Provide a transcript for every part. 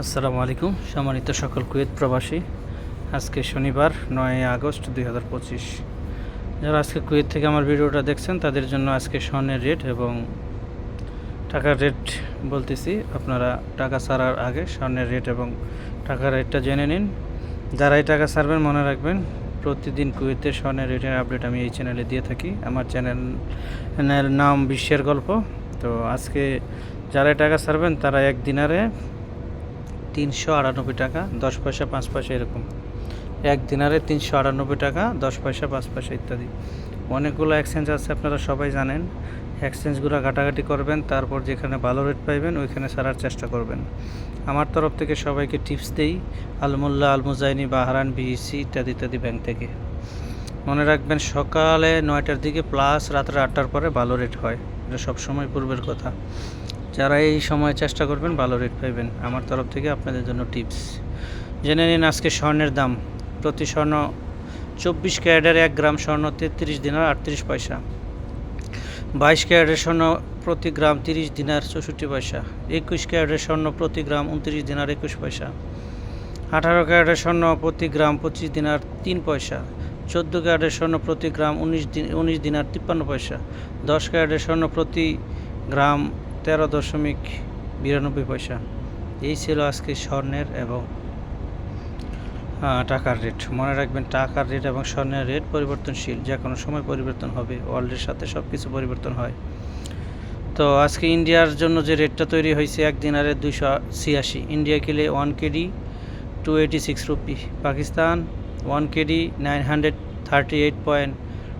আসসালামু আলাইকুম। সম্মানিত সকল কুয়েত প্রবাসী, আজকে শনিবার, নয় আগস্ট দুই হাজার পঁচিশ। যারা আজকে কুয়েত থেকে আমার ভিডিওটা দেখছেন, তাদের জন্য আজকে স্বর্ণের রেট এবং টাকার রেট বলতেছি। আপনারা টাকা ছাড়ার আগে স্বর্ণের রেট এবং টাকার রেটটা জেনে নিন। যারা এই টাকা ছাড়বেন, মনে রাখবেন, প্রতিদিন কুয়েতের স্বর্ণের রেটের আপডেট আমি এই চ্যানেলে দিয়ে থাকি। আমার চ্যানেলের নাম বিশ্বের গল্প। তো আজকে যারা টাকা ছাড়বেন, তারা এক দিনারে তিনশো আটানব্বই টাকা, দশ পয়সা, পাঁচ পয়সা এরকম। এক দিনারে তিনশো আটানব্বই টাকা, দশ পয়সা, পাঁচ পয়সা ইত্যাদি। অনেকগুলো এক্সচেঞ্জ আছে, আপনারা সবাই জানেন। এক্সচেঞ্জগুলো ঘাটাঘাটি করবেন, তারপর যেখানে ভালো রেট পাইবেন, ওইখানে সারার চেষ্টা করবেন। আমার তরফ থেকে সবাইকে টিপস দেই, আলমুল্লাহ, আলমুজাইনি বাহারান বিইসি ইত্যাদি ইত্যাদি ব্যাংক থেকে। মনে রাখবেন, সকালে নয়টার দিকে প্লাস রাত্রে আটটার পরে ভালো রেট হয়। এটা সবসময় পূর্বের কথা। যারা এই সময় চেষ্টা করবেন, ভালো রেট পাইবেন। আমার তরফ থেকে আপনাদের জন্য টিপস জেনে নিন আজকে স্বর্ণের দাম। প্রতি স্বর্ণ চব্বিশ ক্যারেটের এক গ্রাম স্বর্ণ তেত্রিশ দিনার আটত্রিশ পয়সা। বাইশ ক্যারেটের স্বর্ণ প্রতি গ্রাম তিরিশ দিনার চৌষট্টি পয়সা। একুশ ক্যারেটের স্বর্ণ প্রতি গ্রাম উনত্রিশ দিনার একুশ পয়সা। আঠারো ক্যারেটের স্বর্ণ প্রতি গ্রাম পঁচিশ দিনার তিন পয়সা। চোদ্দ ক্যারেটের স্বর্ণ প্রতি গ্রাম উনিশ দিন, উনিশ দিনার তিপ্পান্ন পয়সা। দশ ক্যারেটের স্বর্ণ প্রতি গ্রাম তেরো দশমিক বিরানব্বই পয়সা। এই ছিল আজকে স্বর্ণের এবং টাকার রেট মনে রাখবেন টাকার রেট এবং স্বর্ণের রেট পরিবর্তনশীল, যে কোনো সময় পরিবর্তন হবে ওয়ার্ল্ডের সাথে সব কিছু পরিবর্তন হয়। তো আজকে ইন্ডিয়ার জন্য যে রেটটা তৈরি হয়েছে এক আরে দুইশো ছিয়াশি। ইন্ডিয়া কিলে one KD two eighty six rupee. Pakistan one KD nine hundred thirty eight point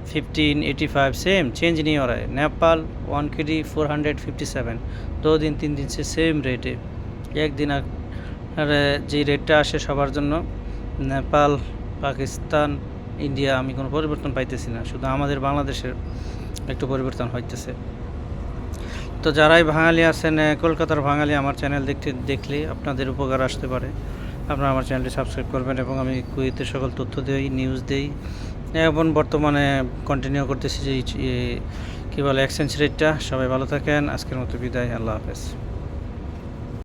fifteen eighty five same change नहीं हो रहा है Nepal one K D four hundred fifty seven दो दिन तीन दिन से सेम रेट है এক দিন আর আর, যে রেটটা আসে সবার জন্য নেপাল পাকিস্তান ইন্ডিয়া আমি কোনো পরিবর্তন পাইতেছি না শুধু আমাদের বাংলাদেশের একটু পরিবর্তন হইতেছে তো যারাই বাঙালি আছেন এ, কলকাতার বাঙালি আমার চ্যানেল দেখতে দেখলে আপনাদের উপকার আসতে পারে আপনারা আমার চ্যানেলটি সাবস্ক্রাইব করবেন এবং আমি কুয়েতের সকল তথ্য দেই নিউজ দেই এবং বর্তমানে কন্টিনিউ করতেছি যে কী বলে এক্সচেঞ্জ রেটটা সবাই ভালো থাকেন। আজকের মতো বিদায়। আল্লাহ হাফেজ।